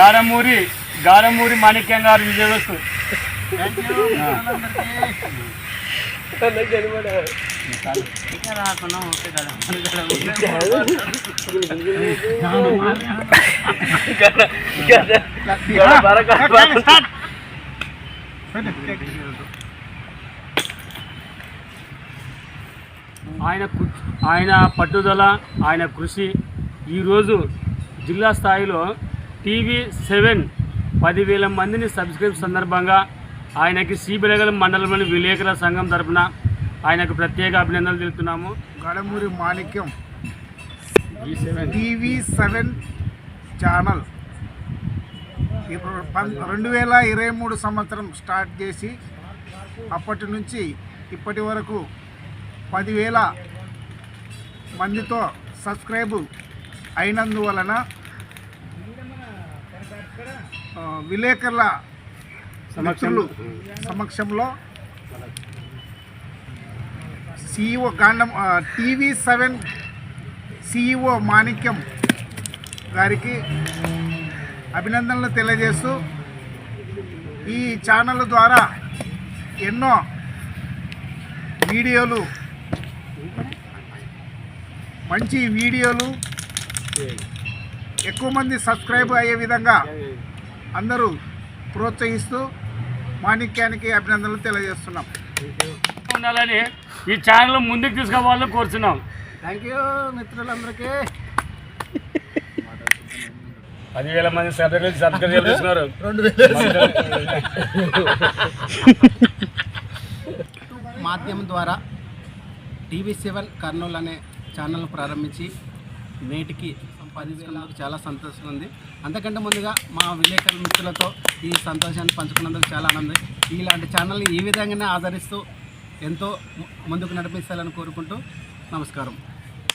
గారమూరి గారమూరి మాణిక్యం గారు విజయవస్తు. ఆయన ఆయన పట్టుదల ఆయన కృషి ఈరోజు జిల్లా స్థాయిలో టీవీ సెవెన్ పదివేల మందిని సబ్స్క్రైబ్ సందర్భంగా ఆయనకి శ్రీబెలగల మండలంలోని విలేకరుల సంఘం తరపున ఆయనకు ప్రత్యేక అభినందనలు తెలుపుతున్నాము. Gadamuri Manikyam TV seven. Channel రెండు వేల ఇరవై మూడు సంవత్సరం స్టార్ట్ చేసి అప్పటి నుంచి ఇప్పటి వరకు పదివేల మందితో సబ్స్క్రైబ్ అయినందువలన విలేకరుల మిత్రులు సమక్షంలో CEO Gandam TV seven CEO Manikyam గారికి అభినందనలు తెలియజేస్తూ ఈ ఛానల్ ద్వారా ఎన్నో వీడియోలు మంచి వీడియోలు ఎక్కువ మంది సబ్స్క్రైబ్ అయ్యే విధంగా అందరూ ప్రోత్సహిస్తూ మాణిక్యానికి అభినందనలు తెలియజేస్తున్నాం. ఉండాలని ఈ ఛానల్ ముందుకు తీసుకుపోవాలని కోరుచున్నాం. థ్యాంక్ యూ మిత్రులందరికీ. పదివేల మంది సబ్స్క్రైబ్ సబ్స్క్రైబ్ చేస్తున్నారు. మాధ్యమం ద్వారా టీవీ సెవెన్ కర్నూలు అనే ఛానల్ ప్రారంభించి నేటికి సంపాదించుకున్నందుకు చాలా సంతోషంగా ఉంది. అంతకంటే ముందుగా మా విలేకరుల మిత్రులతో ఈ సంతోషాన్ని పంచుకున్నందుకు చాలా ఆనందం. ఇలాంటి ఛానల్ని ఈ విధంగానే ఆదరిస్తూ ఎంతో ముందుకు నడిపిస్తారని కోరుకుంటూ నమస్కారం.